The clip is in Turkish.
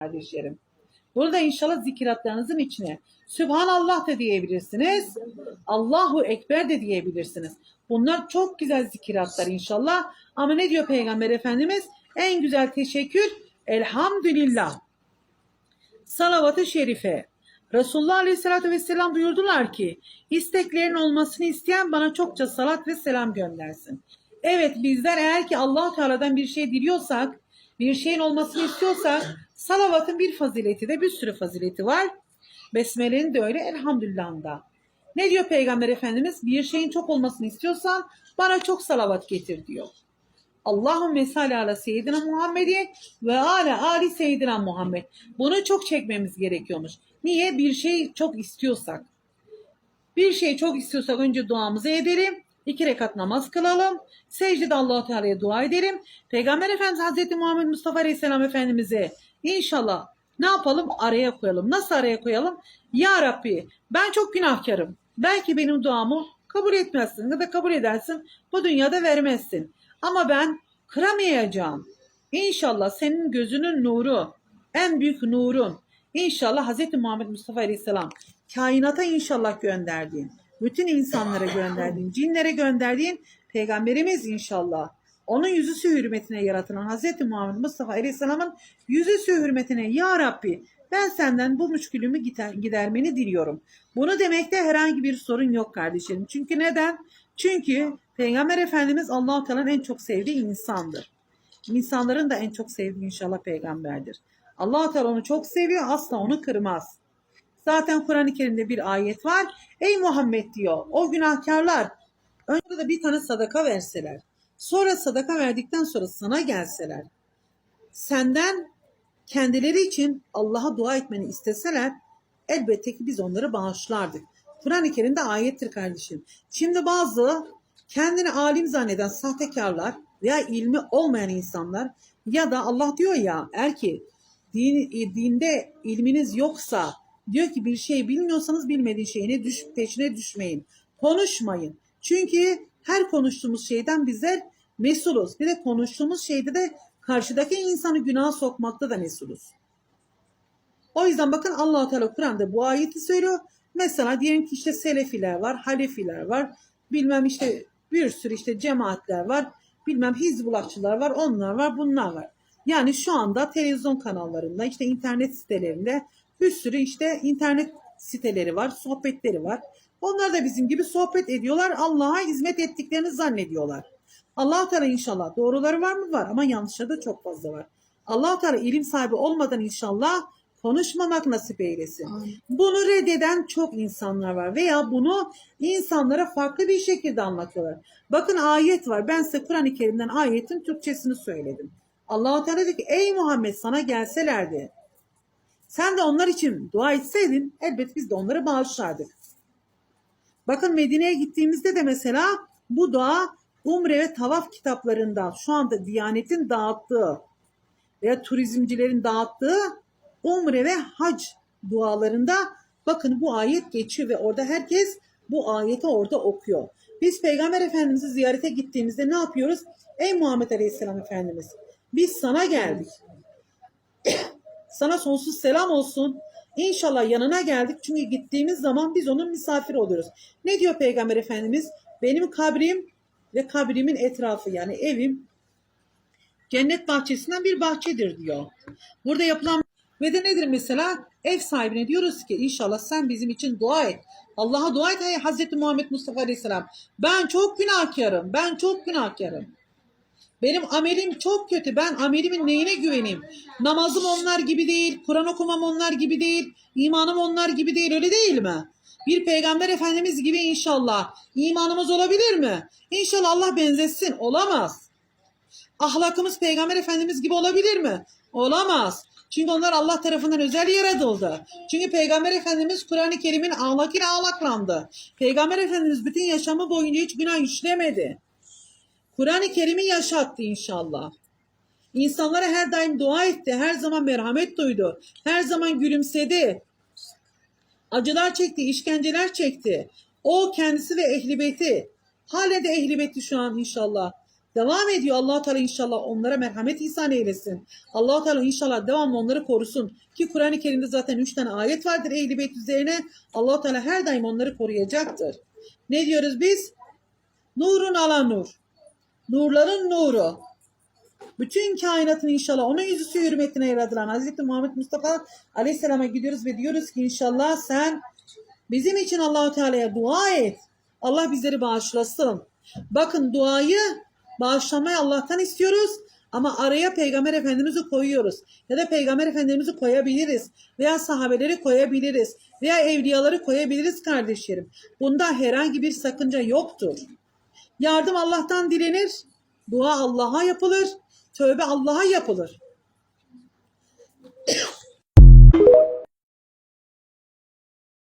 kardeşlerim. Burada inşallah zikiratlarınızın içine Sübhanallah da diyebilirsiniz. Allahu Ekber de diyebilirsiniz. Bunlar çok güzel zikiratlar inşallah. Ama ne diyor Peygamber Efendimiz? En güzel teşekkür elhamdülillah. Salavat-ı şerife. Resulullah Aleyhisselatü Vesselam buyurdular ki isteklerin olmasını isteyen bana çokça salat ve selam göndersin. Evet bizler eğer ki allah Teala'dan bir şey diliyorsak, bir şeyin olmasını istiyorsak salavatın bir fazileti de bir sürü fazileti var. Besmele'nin de öyle elhamdülillah'ın da. Ne diyor Peygamber Efendimiz? Bir şeyin çok olmasını istiyorsan bana çok salavat getir diyor. Allahümme salli ala seyyidina Muhammed'i ve ala ali seyyidina Muhammed. Bunu çok çekmemiz gerekiyormuş. Niye? Bir şey çok istiyorsak. Bir şey çok istiyorsak önce duamızı edelim. İki rekat namaz kılalım. Secdede allah Teala'ya dua edelim. Peygamber Efendimiz Hazreti Muhammed Mustafa Aleyhisselam Efendimiz'e inşallah ne yapalım? Araya koyalım. Nasıl araya koyalım? Ya Rabbi ben çok günahkarım. Belki benim duamı kabul etmezsin ya da kabul edersin. Bu dünyada vermezsin. Ama ben kıramayacağım. İnşallah senin gözünün nuru, en büyük nurun. İnşallah Hz. Muhammed Mustafa Aleyhisselam kainata inşallah gönderdiğin, bütün insanlara gönderdiğin, cinlere gönderdiğin peygamberimiz inşallah. Onun yüzüsü hürmetine yaratılan Hz. Muhammed Mustafa Aleyhisselam'ın yüzüsü hürmetine Ya Rabbi ben senden bu müşkülümü gider, gidermeni diliyorum. Bunu demekte herhangi bir sorun yok kardeşlerim. Çünkü neden? Çünkü Peygamber Efendimiz Allah-u Teala'nın en çok sevdiği insandır. İnsanların da en çok sevdiği inşallah peygamberdir. allah Teala onu çok seviyor asla onu kırmaz. Zaten Kur'an-ı Kerim'de bir ayet var. Ey Muhammed diyor o günahkarlar önce de bir tane sadaka verseler. Sonra sadaka verdikten sonra sana gelseler. Senden kendileri için Allah'a dua etmeni isteseler elbette ki biz onları bağışlardık. Kur'an-ı Kerim'de ayettir kardeşim. Şimdi bazı kendini alim zanneden sahtekarlar veya ilmi olmayan insanlar ya da Allah diyor ya eğer ki din, dinde ilminiz yoksa diyor ki bir şey bilmiyorsanız bilmediğin şeyine düş, peşine düşmeyin. Konuşmayın. Çünkü her konuştuğumuz şeyden bizler mesuluz. Bir de konuştuğumuz şeyde de karşıdaki insanı günaha sokmakta da mesuluz. O yüzden bakın allah Teala Kur'an'da bu ayeti söylüyor. Mesela diyelim ki işte Selefiler var, Halefiler var, bilmem işte bir sürü işte cemaatler var, bilmem Hizbulahçılar var, onlar var, bunlar var. Yani şu anda televizyon kanallarında, işte internet sitelerinde bir sürü işte internet siteleri var, sohbetleri var. Onlar da bizim gibi sohbet ediyorlar, Allah'a hizmet ettiklerini zannediyorlar. Allah Teala inşallah doğruları var mı? Var ama yanlışları da çok fazla var. allah Teala ilim sahibi olmadan inşallah konuşmamak nasip eylesin. Amin. Bunu reddeden çok insanlar var veya bunu insanlara farklı bir şekilde anlatıyorlar. Bakın ayet var. Ben size Kur'an-ı Kerim'den ayetin Türkçesini söyledim. Allah-u Teala dedi ki ey Muhammed sana gelselerdi. Sen de onlar için dua etseydin elbet biz de onları bağışlardık. Bakın Medine'ye gittiğimizde de mesela bu dua Umre ve Tavaf kitaplarında şu anda Diyanet'in dağıttığı veya turizmcilerin dağıttığı Umre ve hac dualarında bakın bu ayet geçiyor ve orada herkes bu ayeti orada okuyor. Biz Peygamber Efendimiz'i ziyarete gittiğimizde ne yapıyoruz? Ey Muhammed Aleyhisselam Efendimiz biz sana geldik. sana sonsuz selam olsun. İnşallah yanına geldik çünkü gittiğimiz zaman biz onun misafiri oluyoruz. Ne diyor Peygamber Efendimiz? Benim kabrim ve kabrimin etrafı yani evim cennet bahçesinden bir bahçedir diyor. Burada yapılan ve de nedir mesela? Ev sahibine diyoruz ki inşallah sen bizim için dua et. Allah'a dua et ey Hazreti Muhammed Mustafa Aleyhisselam. Ben çok günahkarım. Ben çok günahkarım. Benim amelim çok kötü. Ben amelimin neyine güveneyim? Namazım onlar gibi değil. Kur'an okumam onlar gibi değil. imanım onlar gibi değil. Öyle değil mi? Bir peygamber efendimiz gibi inşallah imanımız olabilir mi? İnşallah Allah benzesin. Olamaz. Ahlakımız peygamber efendimiz gibi olabilir mi? Olamaz. Çünkü onlar Allah tarafından özel yaratıldı. Çünkü Peygamber Efendimiz Kur'an-ı Kerim'in ahlakıyla ahlaklandı. Peygamber Efendimiz bütün yaşamı boyunca hiç günah işlemedi. Kur'an-ı Kerim'i yaşattı inşallah. İnsanlara her daim dua etti. Her zaman merhamet duydu. Her zaman gülümsedi. Acılar çekti, işkenceler çekti. O kendisi ve ehli beyti. Hala de ehli şu an inşallah. devam ediyor. allah Teala inşallah onlara merhamet ihsan eylesin. allah Teala inşallah devamlı onları korusun. Ki Kur'an-ı Kerim'de zaten üç tane ayet vardır Ehl-i Beyt üzerine. allah Teala her daim onları koruyacaktır. Ne diyoruz biz? Nurun ala nur. Nurların nuru. Bütün kainatın inşallah onun yüzüsü hürmetine yaratılan Hazreti Muhammed Mustafa Aleyhisselam'a gidiyoruz ve diyoruz ki inşallah sen bizim için Allahu Teala'ya dua et. Allah bizleri bağışlasın. Bakın duayı bağışlamayı Allah'tan istiyoruz ama araya Peygamber Efendimiz'i koyuyoruz. Ya da Peygamber Efendimiz'i koyabiliriz. Veya sahabeleri koyabiliriz. Veya evliyaları koyabiliriz kardeşlerim. Bunda herhangi bir sakınca yoktur. Yardım Allah'tan dilenir. Dua Allah'a yapılır. Tövbe Allah'a yapılır.